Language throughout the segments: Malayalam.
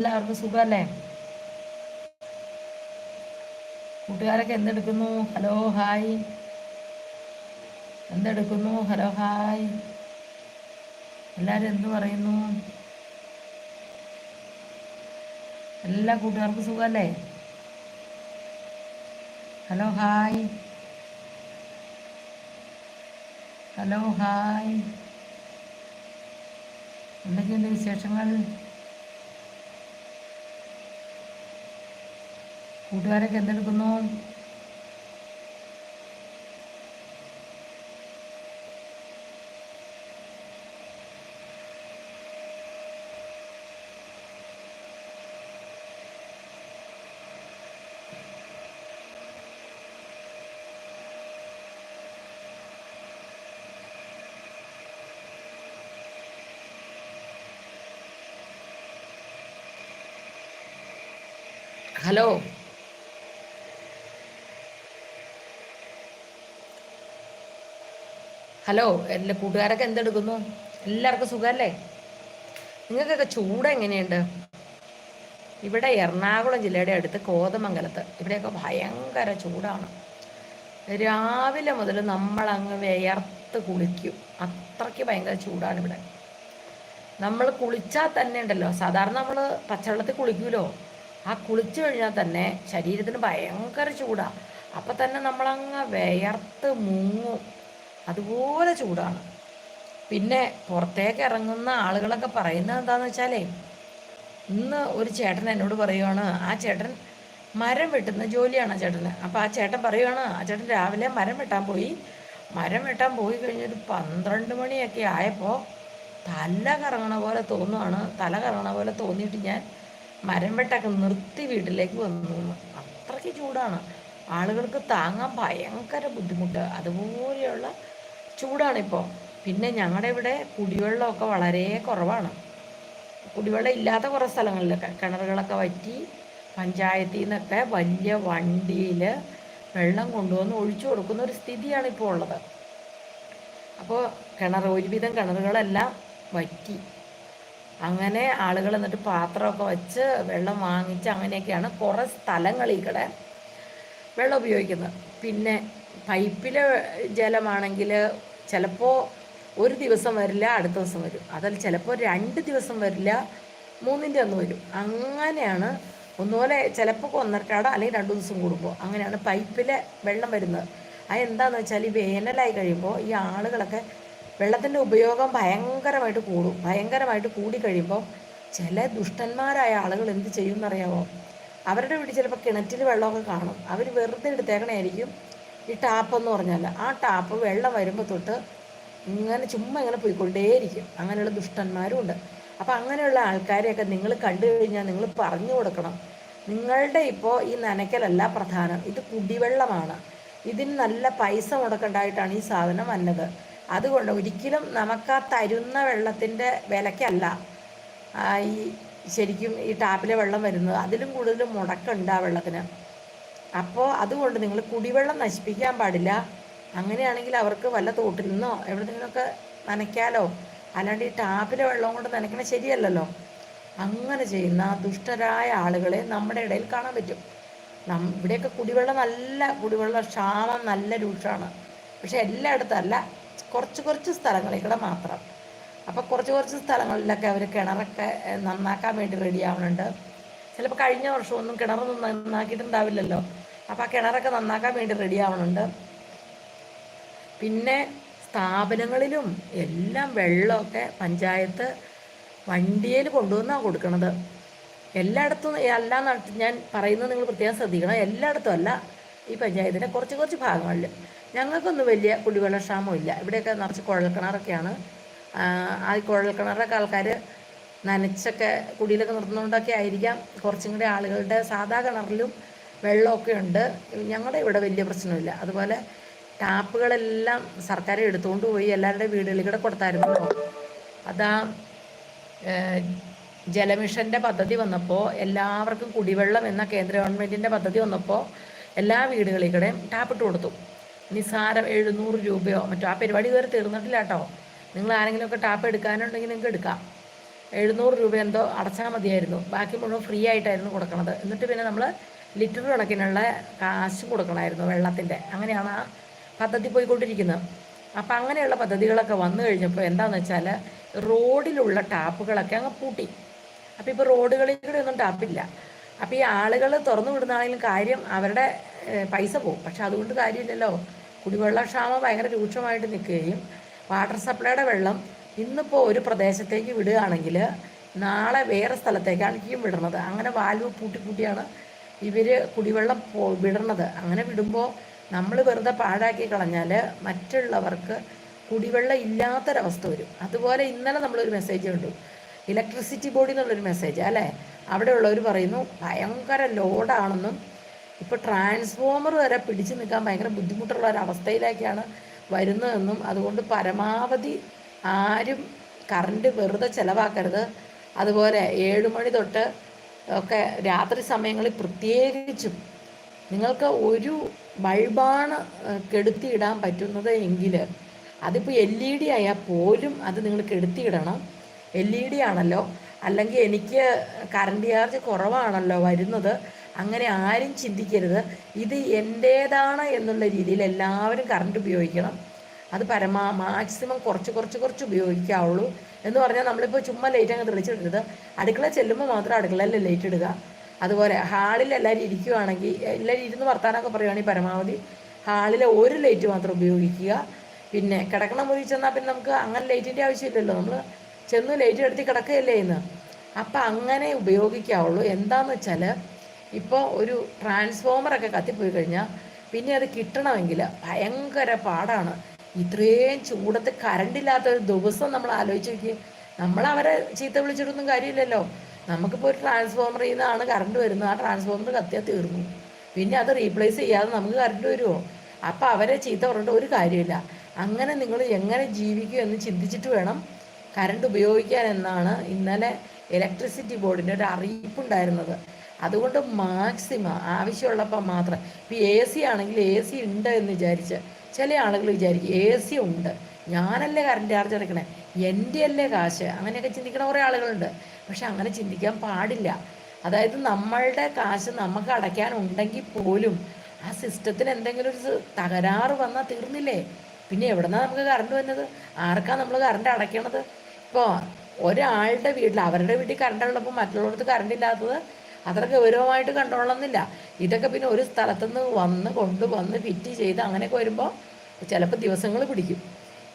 എല്ലാവർക്കും സുഖമല്ലേ? കൂട്ടുകാരൊക്കെ എന്തെടുക്കുന്നു? Hello hi. എന്തെടുക്കുന്നു? Hello hi. എല്ലാവരും എന്തു പറയുന്നു? എല്ലാ കൂട്ടുകാർക്കും സുഖമല്ലേ? Hello hi. Hello hi. എന്തൊക്കെയുണ്ട് വിശേഷങ്ങൾ? കൂട്ടുകാരൊക്കെ എന്തെടുക്കുന്നു? ഹലോ. ഹലോ എല്ലാ കൂട്ടുകാരൊക്കെ എന്തെടുക്കുന്നു? എല്ലാവർക്കും സുഖമല്ലേ നിങ്ങൾക്കൊക്കെ ചൂട് എങ്ങനെയുണ്ട്? ഇവിടെ എറണാകുളം ജില്ലയുടെ അടുത്ത് കോതമംഗലത്ത് ഇവിടെയൊക്കെ ഭയങ്കര ചൂടാണ്. രാവിലെ മുതൽ നമ്മളങ്ങ് വിയർത്ത് കുളിക്കും. അത്രയ്ക്ക് ഭയങ്കര ചൂടാണ് ഇവിടെ. നമ്മൾ കുളിച്ചാൽ തന്നെ ഉണ്ടല്ലോ. സാധാരണ നമ്മൾ പച്ചവെള്ളത്തിൽ കുളിക്കുമല്ലോ ആ കുളിച്ചു കഴിഞ്ഞാൽ തന്നെ ശരീരത്തിന് ഭയങ്കര ചൂടാണ് അപ്പം തന്നെ നമ്മളങ്ങ് വിയർത്ത് മുങ്ങും. അതുപോലെ ചൂടാണ്. പിന്നെ പുറത്തേക്ക് ഇറങ്ങുന്ന ആളുകളൊക്കെ പറയുന്നത് എന്താണെന്ന് വെച്ചാലേ ഇന്ന് ഒരു ചേട്ടൻ എന്നോട് പറയുവാണ് ആ ചേട്ടൻ മരം വെട്ടുന്ന ജോലിയാണ് ആ ചേട്ടന്. അപ്പോൾ ആ ചേട്ടൻ പറയുവാണ് ആ ചേട്ടൻ രാവിലെ മരം വെട്ടാൻ പോയി. മരം വെട്ടാൻ പോയി കഴിഞ്ഞൊരു പന്ത്രണ്ട് മണിയൊക്കെ ആയപ്പോൾ തല കറങ്ങണ പോലെ തോന്നുവാണ്. തല കറങ്ങണ പോലെ തോന്നിയിട്ട് ഞാൻ മരം വെട്ടൊക്കെ നിർത്തി വീട്ടിലേക്ക് വന്നു. അത്രയ്ക്ക് ചൂടാണ്. ആളുകൾക്ക് താങ്ങാൻ ഭയങ്കര ബുദ്ധിമുട്ട്. അതുപോലെയുള്ള ചൂടാണിപ്പോൾ പിന്നെ ഞങ്ങളുടെ ഇവിടെ കുടിവെള്ളമൊക്കെ വളരെ കുറവാണ്. കുടിവെള്ളം ഇല്ലാത്ത കുറേ സ്ഥലങ്ങളിലൊക്കെ കിണറുകളൊക്കെ വറ്റി പഞ്ചായത്തിൽ നിന്നൊക്കെ വലിയ വണ്ടിയിൽ വെള്ളം കൊണ്ടുവന്ന് ഒഴിച്ചു കൊടുക്കുന്ന ഒരു സ്ഥിതിയാണ് ഇപ്പോൾ ഉള്ളത്. അപ്പോൾ കിണർ ഒരുവിധം കിണറുകളെല്ലാം വറ്റി. അങ്ങനെ ആളുകൾ എന്നിട്ട് പാത്രമൊക്കെ വെച്ച് വെള്ളം വാങ്ങിച്ച് അങ്ങനെയൊക്കെയാണ് കുറേ സ്ഥലങ്ങളിൽ കൂടെ വെള്ളം ഉപയോഗിക്കുന്നത് പിന്നെ പൈപ്പിലെ ജലമാണെങ്കിൽ ചിലപ്പോൾ ഒരു ദിവസം വരില്ല അടുത്ത ദിവസം വരും. അതിൽ ചിലപ്പോൾ രണ്ട് ദിവസം വരില്ല മൂന്നിന്റെ അന്ന് വരും. അങ്ങനെയാണ് ഒന്നുപോലെ ചിലപ്പോൾ ഒന്നരക്കാട അല്ലെങ്കിൽ രണ്ട് ദിവസം കൂടുമ്പോൾ അങ്ങനെയാണ് പൈപ്പിലെ വെള്ളം വരുന്നത്. അത് എന്താണെന്ന് വെച്ചാൽ ഈ വേനലായി കഴിയുമ്പോൾ ഈ ആളുകളൊക്കെ വെള്ളത്തിന്റെ ഉപയോഗം ഭയങ്കരമായിട്ട് കൂടും. ഭയങ്കരമായിട്ട് കൂടി കഴിയുമ്പോൾ ചില ദുഷ്ടന്മാരായ ആളുകൾ എന്ത് ചെയ്യും എന്നറിയാമോ അവരുടെ വീട്ടിൽ ചിലപ്പോൾ കിണറ്റിൽ വെള്ളമൊക്കെ കാണും. അവർ വെറുതെ എടുത്തേക്കണായിരിക്കും ഈ ടാപ്പ് എന്ന് പറഞ്ഞാൽ ആ ടാപ്പ് വെള്ളം വരുമ്പോൾ തൊട്ട് ഇങ്ങനെ ചുമ്മാ ഇങ്ങനെ പോയിക്കൊണ്ടേയിരിക്കും. അങ്ങനെയുള്ള ദുഷ്ടന്മാരും ഉണ്ട്. അപ്പോൾ അങ്ങനെയുള്ള ആൾക്കാരെയൊക്കെ നിങ്ങൾ കണ്ടു കഴിഞ്ഞാൽ നിങ്ങൾ പറഞ്ഞു കൊടുക്കണം. നിങ്ങളുടെ ഇപ്പോൾ ഈ നനയ്ക്കലല്ല പ്രധാനം. ഇത് കുടിവെള്ളമാണ്. ഇതിന് നല്ല പൈസ മുടക്കണ്ടായിട്ടാണ് ഈ സാധനം വന്നത്. അതുകൊണ്ട് ഒരിക്കലും നമുക്ക് ആ തരുന്ന വെള്ളത്തിന്റെ വിലക്കല്ല. ഈ ശരിക്കും ഈ ടാപ്പിലെ വെള്ളം വരുന്നത്. അതിലും കൂടുതൽ മുടക്കുണ്ട് ആ വെള്ളത്തിന്. അപ്പോൾ അതുകൊണ്ട് നിങ്ങൾ കുടിവെള്ളം നശിപ്പിക്കാൻ പാടില്ല. അങ്ങനെയാണെങ്കിൽ അവർക്ക് വല്ല തോട്ടിൽ നിന്നോ എവിടെ നിന്നൊക്കെ നനയ്ക്കാലോ. അല്ലാണ്ട് ഈ ടാപ്പിലെ വെള്ളം കൊണ്ട് നനയ്ക്കണ ശരിയല്ലല്ലോ. അങ്ങനെ ചെയ്യുന്ന ദുഷ്ടരായ ആളുകളെ നമ്മുടെ ഇടയിൽ കാണാൻ പറ്റും. നം ഇവിടെയൊക്കെ കുടിവെള്ളം നല്ല കുടിവെള്ളം ക്ഷാമം നല്ല രൂക്ഷമാണ്. പക്ഷെ എല്ലായിടത്തല്ല കുറച്ച് കുറച്ച് സ്ഥലങ്ങളിൽ കൂടെ മാത്രം. അപ്പോൾ കുറച്ച് കുറച്ച് സ്ഥലങ്ങളിലൊക്കെ അവർ കിണറൊക്കെ നന്നാക്കാൻ വേണ്ടി റെഡി ആവുന്നുണ്ട് ചിലപ്പോൾ കഴിഞ്ഞ വർഷമൊന്നും കിണറൊന്നും നന്നാക്കിയിട്ടുണ്ടാവില്ലല്ലോ. അപ്പോൾ ആ കിണറൊക്കെ നന്നാക്കാൻ വേണ്ടി റെഡി ആവുന്നുണ്ട് പിന്നെ സ്ഥാപനങ്ങളിലും എല്ലാം വെള്ളമൊക്കെ പഞ്ചായത്ത് വണ്ടിയിൽ കൊണ്ടുവന്നാണ് കൊടുക്കുന്നത് എല്ലായിടത്തും അല്ല ഞാൻ പറയുന്നത് നിങ്ങൾ പ്രത്യേകം ശ്രദ്ധിക്കണം. എല്ലായിടത്തും അല്ല ഈ പഞ്ചായത്തിന്റെ കുറച്ച് കുറച്ച് ഭാഗങ്ങളിൽ. ഞങ്ങൾക്കൊന്നും വലിയ കുടിവെള്ള ക്ഷാമമില്ല. ഇവിടെയൊക്കെ നിറച്ച് കുഴൽക്കിണറൊക്കെയാണ്. ആ കുഴൽക്കിണറൊക്കെ ആൾക്കാർ നനച്ചൊക്കെ കുടിയിലൊക്കെ നിർത്തുന്നതുകൊണ്ടൊക്കെ ആയിരിക്കാം. കുറച്ചും കൂടി ആളുകളുടെ സാധാ കിണറിലും വെള്ളമൊക്കെ ഉണ്ട്. ഞങ്ങളുടെ ഇവിടെ വലിയ പ്രശ്നമില്ല. അതുപോലെ ടാപ്പുകളെല്ലാം സർക്കാർ എടുത്തുകൊണ്ട് പോയി എല്ലാവരുടെ വീടുകളിൽ കൂടെ കൊടുത്തായിരുന്നല്ലോ അതാ ജലമിഷന്റെ പദ്ധതി വന്നപ്പോൾ എല്ലാവർക്കും കുടിവെള്ളം എന്ന കേന്ദ്ര ഗവൺമെന്റിന്റെ പദ്ധതി വന്നപ്പോൾ എല്ലാ വീടുകളിൽ കൂടെയും ടാപ്പിട്ട് കൊടുത്തു. നിസ്സാരം എഴുന്നൂറ് രൂപയോ മറ്റോ. ആ പരിപാടി ഇതുവരെ തീർന്നിട്ടില്ല കേട്ടോ. നിങ്ങൾ ആരെങ്കിലുമൊക്കെ ടാപ്പ് എടുക്കാനുണ്ടെങ്കിൽ നിങ്ങൾക്ക് എടുക്കാം. എഴുന്നൂറ് രൂപ എന്തോ അടച്ചാൽ മതിയായിരുന്നു. ബാക്കി മുഴുവൻ ഫ്രീ ആയിട്ടായിരുന്നു കൊടുക്കണത്. എന്നിട്ട് പിന്നെ നമ്മൾ ലിറ്റർ കണക്കിനുള്ള കാശ് കൊടുക്കണമായിരുന്നു വെള്ളത്തിന്റെ അങ്ങനെയാണ് ആ പദ്ധതി പോയിക്കൊണ്ടിരിക്കുന്നത്. അപ്പം അങ്ങനെയുള്ള പദ്ധതികളൊക്കെ വന്നു കഴിഞ്ഞപ്പോൾ എന്താണെന്ന് വെച്ചാൽ റോഡിലുള്ള ടാപ്പുകളൊക്കെ അങ്ങ് പൂട്ടി. അപ്പോൾ ഇപ്പോൾ റോഡുകളിൽ കൂടെ ഒന്നും ടാപ്പില്ല അപ്പോൾ ഈ ആളുകൾ തുറന്നു വിടുന്നതാണെങ്കിലും കാര്യം അവരുടെ പൈസ പോകും പക്ഷെ അതുകൊണ്ട് കാര്യമില്ലല്ലോ. കുടിവെള്ളക്ഷാമം ഭയങ്കര രൂക്ഷമായിട്ട് നിൽക്കുകയും വാട്ടർ സപ്ലൈയുടെ വെള്ളം ഇന്നിപ്പോൾ ഒരു പ്രദേശത്തേക്ക് വിടുകയാണെങ്കിൽ നാളെ വേറെ സ്ഥലത്തേക്കായിരിക്കും വിടുന്നത് അങ്ങനെ വാൽവ് പൂട്ടി പൂട്ടിയാണ് ഇവർ കുടിവെള്ളം വിടുന്നത് അങ്ങനെ വിടുമ്പോൾ നമ്മൾ വെറുതെ പാഴാക്കി കളഞ്ഞാൽ മറ്റുള്ളവർക്ക് കുടിവെള്ളം ഇല്ലാത്തൊരവസ്ഥ വരും. അതുപോലെ ഇന്നലെ നമ്മളൊരു മെസ്സേജ് കണ്ടു. ഇലക്ട്രിസിറ്റി ബോർഡിൽ നിന്നുള്ളൊരു മെസ്സേജ് അല്ലേ? അവിടെ അവിടെയുള്ളവർ പറയുന്നു ഭയങ്കര ലോഡാണെന്നും ഇപ്പോൾ ട്രാൻസ്ഫോമർ വരെ പിടിച്ചു നിൽക്കാൻ ഭയങ്കര ബുദ്ധിമുട്ടുള്ള ഒരു ഒരവസ്ഥയിലേക്കാണ് വരുന്നതെന്നും അതുകൊണ്ട് പരമാവധി ആരും കറണ്ട് വെറുതെ ചിലവാക്കരുത്. അതുപോലെ ഏഴ് മണി തൊട്ട് ഒക്കെ രാത്രി സമയങ്ങളിൽ പ്രത്യേകിച്ചും നിങ്ങൾക്ക് ഒരു ബൾബാണ് കെടുത്തിയിടാൻ പറ്റുന്നത് എങ്കിൽ അതിപ്പോൾ എൽ ഇ ഡി ആയാൽ പോലും അത് നിങ്ങൾ കെടുത്തിയിടണം. എൽ ഇ ഡി ആണല്ലോ. അല്ലെങ്കിൽ എനിക്ക് കറണ്ട് ചാർജ് കുറവാണല്ലോ വരുന്നത്. അങ്ങനെ ആരും ചിന്തിക്കരുത്. ഇത് എന്റേതാണ് എന്നുള്ള രീതിയിൽ എല്ലാവരും കറണ്ട് ഉപയോഗിക്കണം. അത് പരമാ മാക്സിമം കുറച്ച് കുറച്ച് കുറച്ച് ഉപയോഗിക്കാവുള്ളൂ. എന്ന് പറഞ്ഞാൽ നമ്മളിപ്പോൾ ചുമ്മാ ലൈറ്റ് അങ്ങ് തെളിച്ചിടരുത് അടുക്കള ചെല്ലുമ്പോൾ മാത്രം അടുക്കളയിൽ ലൈറ്റ് ഇടുക. അതുപോലെ ഹാളിൽ എല്ലാവരും ഇരിക്കുകയാണെങ്കിൽ എല്ലാവരും ഇരുന്ന് വർത്താനമൊക്കെ പറയുകയാണെങ്കിൽ പരമാവധി ഹാളിലെ ഒരു ലൈറ്റ് മാത്രം ഉപയോഗിക്കുക. പിന്നെ കിടക്കണ മുറി ചെന്നാൽ പിന്നെ നമുക്ക് അങ്ങനെ ലൈറ്റിന്റെ ആവശ്യമില്ലല്ലോ. നമ്മൾ ചെന്ന് ലൈറ്റ് എടുത്ത് കിടക്കുകയല്ലേ ഇന്ന്. അപ്പം അങ്ങനെ ഉപയോഗിക്കാവുള്ളൂ. എന്താണെന്ന് വെച്ചാൽ ഇപ്പോൾ ഒരു ട്രാൻസ്ഫോമറൊക്കെ കത്തിപ്പോയി കഴിഞ്ഞാൽ പിന്നെ അത് കിട്ടണമെങ്കിൽ ഭയങ്കര പാടാണ്. ഇത്രയും ചൂടത്ത് കരണ്ടില്ലാത്ത ഒരു ദിവസം നമ്മൾ ആലോചിച്ച് നോക്കി നമ്മൾ അവരെ ചീത്ത വിളിച്ചിട്ടൊന്നും കാര്യമില്ലല്ലോ. നമുക്കിപ്പോൾ ഒരു ട്രാൻസ്ഫോമറിൽ നിന്നാണ് കറണ്ട് വരുന്നത്. ആ ട്രാൻസ്ഫോമർ കത്തിയാൽ തീർന്നു. പിന്നെ അത് റീപ്ലേസ് ചെയ്യാതെ നമുക്ക് കറണ്ട് വരുമോ അപ്പം അവരെ ചീത്ത പറഞ്ഞിട്ട് ഒരു കാര്യമില്ല. അങ്ങനെ നിങ്ങൾ എങ്ങനെ ജീവിക്കും എന്ന് ചിന്തിച്ചിട്ട് വേണം കറണ്ട് ഉപയോഗിക്കാൻ എന്നാണ് ഇന്നലെ ഇലക്ട്രിസിറ്റി ബോർഡിന്റെ ഒരു അറിയിപ്പുണ്ടായിരുന്നത്. അതുകൊണ്ട് മാക്സിമം ആവശ്യമുള്ളപ്പോൾ മാത്രം. ഇപ്പോൾ എ സി ആണെങ്കിൽ എ സി ഉണ്ട് എന്ന് വിചാരിച്ച് ചില ആളുകൾ വിചാരിക്കും എ സി ഉണ്ട്. ഞാനല്ലേ കറണ്ട് ചാർജ് എടുക്കണേ? എന്റെ അല്ലേ കാശ്? അങ്ങനെയൊക്കെ ചിന്തിക്കുന്ന കുറേ ആളുകളുണ്ട്. പക്ഷെ അങ്ങനെ ചിന്തിക്കാൻ പാടില്ല. അതായത് നമ്മളുടെ കാശ് നമുക്ക് അടയ്ക്കാനുണ്ടെങ്കിൽ പോലും ആ സിസ്റ്റത്തിന് എന്തെങ്കിലും ഒരു തകരാറ് വന്നാൽ തീർന്നില്ലേ? പിന്നെ എവിടെന്നാണ് നമുക്ക് കറണ്ട് വന്നത് ആർക്കാണ് നമ്മൾ കറണ്ട് അടയ്ക്കണത്? ഇപ്പോൾ ഒരാളുടെ വീട്ടിൽ അവരുടെ വീട്ടിൽ കറണ്ട് ഉള്ളപ്പോൾ മറ്റുള്ളവർക്ക് കറണ്ട് ഇല്ലാത്തത് അത്ര ഗൗരവമായിട്ട് കണ്ടോളന്നില്ല. ഇതൊക്കെ പിന്നെ ഒരു സ്ഥലത്തുനിന്ന് വന്ന് കൊണ്ടുവന്ന് ഫിറ്റ് ചെയ്ത് അങ്ങനെയൊക്കെ വരുമ്പോൾ ചിലപ്പോൾ ദിവസങ്ങൾ പിടിക്കും.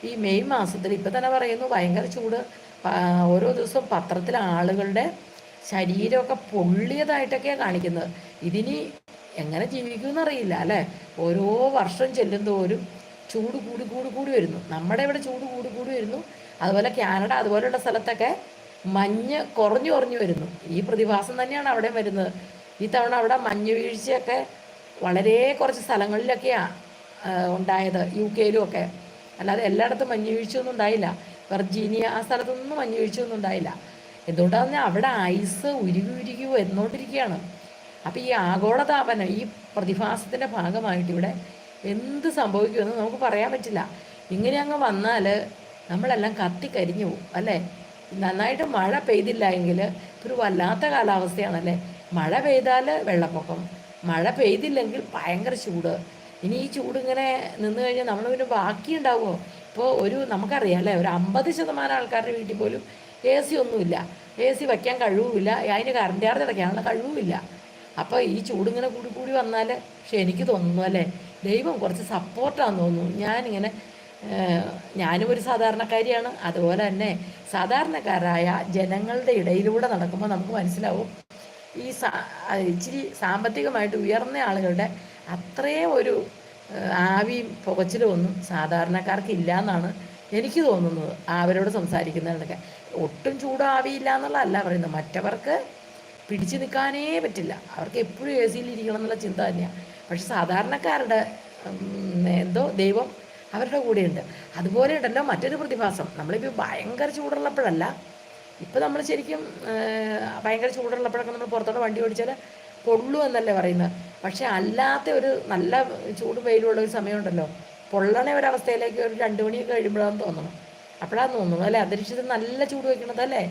ഈ മെയ് മാസത്തിൽ ഇപ്പം തന്നെ പറയുന്നു ഭയങ്കര ചൂട്. ഓരോ ദിവസവും പത്രത്തിൽ ആളുകളുടെ ശരീരമൊക്കെ പൊള്ളിയതായിട്ടൊക്കെയാണ് കാണിക്കുന്നത്. ഇതിനി എങ്ങനെ ജീവിക്കുമെന്നറിയില്ല അല്ലേ? ഓരോ വർഷം ചെല്ലുന്തോറും ചൂട് കൂടി കൂടി കൂടി വരുന്നു. നമ്മുടെ ഇവിടെ ചൂട് കൂടി കൂടി വരുന്നു. അതുപോലെ കാനഡ അതുപോലെയുള്ള സ്ഥലത്തൊക്കെ മഞ്ഞ് കുറഞ്ഞു കുറഞ്ഞു വരുന്നു. ഈ പ്രതിഭാസം തന്നെയാണ് അവിടെ വരുന്നത്. ഈ തവണ അവിടെ മഞ്ഞ് വീഴ്ചയൊക്കെ വളരെ കുറച്ച് സ്ഥലങ്ങളിലൊക്കെയാണ് ഉണ്ടായത് യു കെയിലും ഒക്കെ. അല്ലാതെ എല്ലായിടത്തും മഞ്ഞ് വീഴ്ചയൊന്നും ഉണ്ടായില്ല. വെർജീനിയ ആ സ്ഥലത്തൊന്നും മഞ്ഞ് വീഴ്ചയൊന്നും ഉണ്ടായില്ല. എന്തുകൊണ്ടാണെന്ന് അവിടെ ഐസ് ഉരുകി ഉരുകി വന്നുകൊണ്ടിരിക്കുകയാണ് അപ്പോൾ ഈ ആഗോളതാപനം ഈ പ്രതിഭാസത്തിന്റെ ഭാഗമായിട്ട് ഇവിടെ എന്ത് സംഭവിക്കുമെന്ന് നമുക്ക് പറയാൻ പറ്റില്ല. ഇങ്ങനെ അങ്ങ് വന്നാൽ നമ്മളെല്ലാം കത്തിക്കരിഞ്ഞു പോകും അല്ലേ? നന്നായിട്ട് മഴ പെയ്തില്ല എങ്കിൽ ഒരു വല്ലാത്ത കാലാവസ്ഥയാണല്ലേ? മഴ പെയ്താൽ വെള്ളപ്പൊക്കം. മഴ പെയ്തില്ലെങ്കിൽ ഭയങ്കര ചൂട്. ഇനി ഈ ചൂട് ഇങ്ങനെ നിന്ന് കഴിഞ്ഞാൽ നമ്മൾ പിന്നെ ബാക്കി ഉണ്ടാവുമോ? ഇപ്പോൾ ഒരു നമുക്കറിയാം അല്ലേ? ഒരു അമ്പത് ശതമാനം ആൾക്കാരുടെ വീട്ടിൽ പോലും എ സി ഒന്നുമില്ല. എ സി വയ്ക്കാൻ കഴിവുമില്ല. അതിന് കറണ്ട് ചാർജ് അടയ്ക്കാനുള്ള കഴിവുമില്ല. അപ്പോൾ ഈ ചൂടിങ്ങനെ കൂടി കൂടി വന്നാൽ പക്ഷെ എനിക്ക് തോന്നുന്നു അല്ലേ? ദൈവം കുറച്ച് സപ്പോർട്ടാണെന്ന് തോന്നുന്നു. ഞാനിങ്ങനെ ഞാനും ഒരു സാധാരണക്കാരിയാണ്. അതുപോലെ തന്നെ സാധാരണക്കാരായ ജനങ്ങളുടെ ഇടയിലൂടെ നടക്കുമ്പോൾ നമുക്ക് മനസ്സിലാവും ഈ സാ ഇച്ചിരി സാമ്പത്തികമായിട്ട് ഉയർന്ന ആളുകളുടെ അത്രയും ഒരു ആവിയും പുകച്ചിലും ഒന്നും സാധാരണക്കാർക്ക് ഇല്ല എന്നാണ് എനിക്ക് തോന്നുന്നത്. അവരോട് സംസാരിക്കുന്നതിനൊക്കെ. ഒട്ടും ചൂടോ ആവിയില്ല എന്നുള്ളതല്ല പറയുന്നത്. മറ്റവർക്ക് പിടിച്ചു നിൽക്കാനേ പറ്റില്ല. അവർക്ക് എപ്പോഴും എ സിയിൽ ഇരിക്കണം എന്നുള്ള ചിന്ത തന്നെയാണ് പക്ഷെ സാധാരണക്കാരുടെ എന്തോ ദൈവം അവരുടെ കൂടെയുണ്ട്. അതുപോലെ ഉണ്ടല്ലോ മറ്റൊരു പ്രതിഭാസം. നമ്മളിപ്പോൾ ഭയങ്കര ചൂടുള്ളപ്പോഴല്ല ഇപ്പം നമ്മൾ ശരിക്കും ഭയങ്കര ചൂടുള്ളപ്പോഴൊക്കെ നമ്മൾ പുറത്തോട്ട് വണ്ടി ഓടിച്ചാൽ പൊള്ളു എന്നല്ലേ പറയുന്നത്. പക്ഷേ അല്ലാത്ത ഒരു നല്ല ചൂട് വെയിലുള്ള ഒരു സമയമുണ്ടല്ലോ. പൊള്ളണ ഒരവസ്ഥയിലേക്ക് ഒരു രണ്ട് മണിയൊക്കെ കഴിയുമ്പോഴാണെന്ന് തോന്നണം. അപ്പോഴാണ് തോന്നുന്നു അല്ലേ? അന്തരീക്ഷത്തിൽ നല്ല ചൂട് വയ്ക്കണത് അല്ലേ?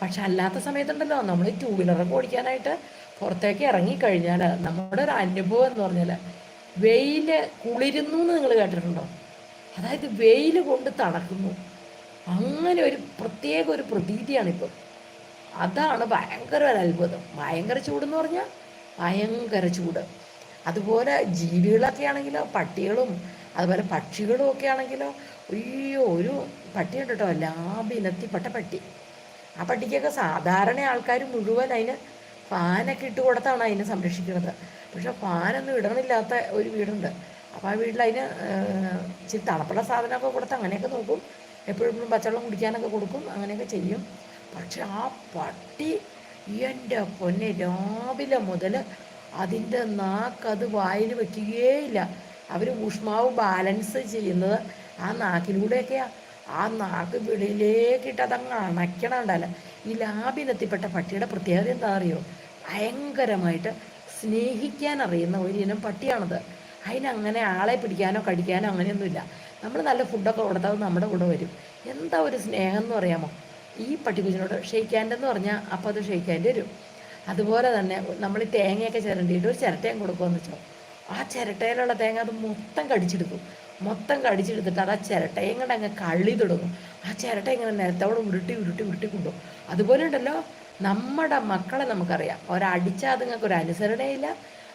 പക്ഷെ അല്ലാത്ത സമയത്തുണ്ടല്ലോ നമ്മൾ ടൂ വീലറൊക്കെ ഓടിക്കാനായിട്ട് പുറത്തേക്ക് ഇറങ്ങിക്കഴിഞ്ഞാൽ നമ്മുടെ ഒരു അനുഭവം എന്ന് പറഞ്ഞാൽ വെയിൽ കുളിരുന്നു എന്ന് നിങ്ങൾ കേട്ടിട്ടുണ്ടോ? അതായത് വെയിൽ കൊണ്ട് തണക്കുന്നു. അങ്ങനെ ഒരു പ്രത്യേക ഒരു പ്രതീതിയാണിപ്പം അതാണ് ഭയങ്കര ഒരു അത്ഭുതം. ഭയങ്കര ചൂടെന്ന് പറഞ്ഞാൽ ഭയങ്കര ചൂട്. അതുപോലെ ജീവികളൊക്കെ ആണെങ്കിലോ പട്ടികളും അതുപോലെ പക്ഷികളും ഒക്കെ ആണെങ്കിലോ അയ്യോ ഒരു പട്ടിയുണ്ട് കേട്ടോ ലാബിനത്തിപ്പെട്ട പട്ടി. ആ പട്ടിക്കൊക്കെ സാധാരണ ആൾക്കാർ മുഴുവൻ അതിന് ഫാനൊക്കെ ഇട്ട് കൊടുത്താണ് അതിനെ സംരക്ഷിക്കുന്നത്. പക്ഷെ ഫാനൊന്നും ഇടണില്ലാത്ത ഒരു വീടുണ്ട്. അപ്പോൾ ആ വീട്ടിൽ അതിന് ഇച്ചിരി തണുപ്പുള്ള സാധനമൊക്കെ കൊടുത്ത് അങ്ങനെയൊക്കെ നോക്കും. എപ്പോഴും പച്ചവെള്ളം കുടിക്കാനൊക്കെ കൊടുക്കും അങ്ങനെയൊക്കെ ചെയ്യും. പക്ഷെ ആ പട്ടി എന്റെ പൊന്നെ രാവിലെ മുതൽ അതിന്റെ നാക്കത് വായിൽ വയ്ക്കുകയേയില്ല അവർ ഊഷ്മാവ് ബാലൻസ് ചെയ്യുന്നത് ആ നാക്കിലൂടെയൊക്കെയാണ് ആ നാക്ക് വെളിയിലേക്കിട്ട് അതങ്ങ് അണയ്ക്കണണ്ടല്ല ഈ ലാബിനെത്തിപ്പെട്ട പട്ടിയുടെ പ്രത്യേകത എന്താ അറിയോ ഭയങ്കരമായിട്ട് സ്നേഹിക്കാൻ അറിയുന്ന ഒരു ഇനം പട്ടിയാണത്. അതിനങ്ങനെ ആളെ പിടിക്കാനോ കടിക്കാനോ അങ്ങനെയൊന്നുമില്ല. നമ്മൾ നല്ല ഫുഡൊക്കെ കൊടുത്താൽ നമ്മുടെ കൂടെ വരും. എന്താ ഒരു സ്നേഹം എന്ന് പറയാമോ? ഈ പട്ടിക്കുഞ്ഞിനോട് ഷെയ്ക്കാന്റെ എന്ന് പറഞ്ഞാൽ അപ്പോൾ അത് ഷെയ്ക്കാന്റെ വരും. അതുപോലെ തന്നെ നമ്മൾ ഈ തേങ്ങയൊക്കെ ചിരണ്ടിയിട്ട് ഒരു ചിരട്ടയും കൊടുക്കുമെന്ന് വെച്ചോ. ആ ചിരട്ടയിലുള്ള തേങ്ങ അത് മൊത്തം കടിച്ചെടുക്കും. മൊത്തം കടിച്ചെടുത്തിട്ട് അത് ആ ചിരട്ടയും കൂടെ അങ്ങ് കള്ളി തുടങ്ങും ആ ചിരട്ട ഇങ്ങനെ നിരത്തോടെ ഉരുട്ടി ഉരുട്ടി ഉരുട്ടി കൊണ്ടുപോകും. അതുപോലെ ഉണ്ടല്ലോ നമ്മുടെ മക്കളെ നമുക്കറിയാം. ഒരടിച്ചാൽ അതുങ്ങൾക്ക് ഒരു അനുസരണയില്ല.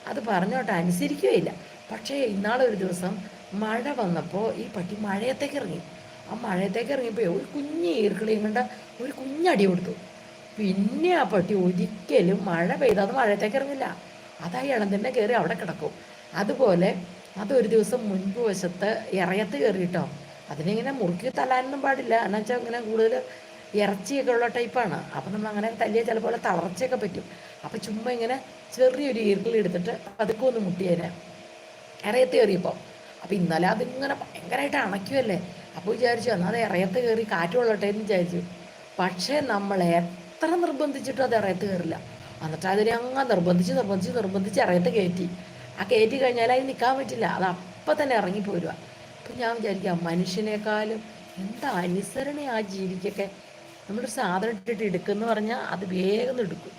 അത് പറഞ്ഞോട്ട് അനുസരിക്കുകയില്ല. പക്ഷേ ഇന്നാളൊരു ദിവസം മഴ വന്നപ്പോൾ ഈ പട്ടി മഴയത്തേക്ക് ഇറങ്ങി. ആ മഴയത്തേക്ക് ഇറങ്ങിയപ്പോൾ ഒരു കുഞ്ഞ് ഈർക്കിളിയും കണ്ട ഒരു കുഞ്ഞടി കൊടുത്തു. പിന്നെ ആ പട്ടി ഒരിക്കലും മഴ പെയ്താൽ മഴയത്തേക്ക് ഇറങ്ങില്ല. അതാ ഇളം തന്നെ കയറി അവിടെ കിടക്കും. അതുപോലെ അതൊരു ദിവസം മുൻപ് വശത്ത് ഇറയത്ത് കയറിയിട്ടോ അതിനിങ്ങനെ മുറുക്കി തല്ലാനൊന്നും പാടില്ല. എന്നു വെച്ചാൽ ഇങ്ങനെ കൂടുതൽ ഇറച്ചിയൊക്കെ ഉള്ള ടൈപ്പാണ്. അപ്പം നമ്മൾ അങ്ങനെ തല്ലിയ ചിലപ്പോൾ തളർച്ചയൊക്കെ പറ്റും. അപ്പം ചുമ്മാ ഇങ്ങനെ ചെറിയൊരു ഈർക്കിളി എടുത്തിട്ട് പതുക്കെ ഒന്ന് മുട്ടിയേനെ ഇറയത്ത് കയറിയപ്പോൾ അപ്പം ഇന്നലെ അതിങ്ങനെ ഭയങ്കരമായിട്ട് അണയ്ക്കുമല്ലേ അപ്പോൾ വിചാരിച്ചു എന്നാൽ അത് ഇറയത്ത് കയറി കാറ്റ് കൊള്ളട്ടെ എന്ന് വിചാരിച്ചു. പക്ഷേ നമ്മൾ എത്ര നിർബന്ധിച്ചിട്ടും അത് ഇറയത്ത് കയറില്ല. എന്നിട്ട് അതിനെ അങ്ങ് നിർബന്ധിച്ച് നിർബന്ധിച്ച് നിർബന്ധിച്ച് ഇറയത്ത് കയറ്റി. ആ കയറ്റി കഴിഞ്ഞാൽ അതിന് നിൽക്കാൻ പറ്റില്ല. അത് അപ്പം തന്നെ ഇറങ്ങിപ്പോരുക അപ്പം ഞാൻ വിചാരിക്കാം മനുഷ്യനേക്കാളും എന്താ അനുസരണ ആ ജീവിക്കൊക്കെ? നമ്മളൊരു സാധനം ഇട്ടിട്ട് എടുക്കുമെന്ന് പറഞ്ഞാൽ അത് വേഗം എടുക്കും.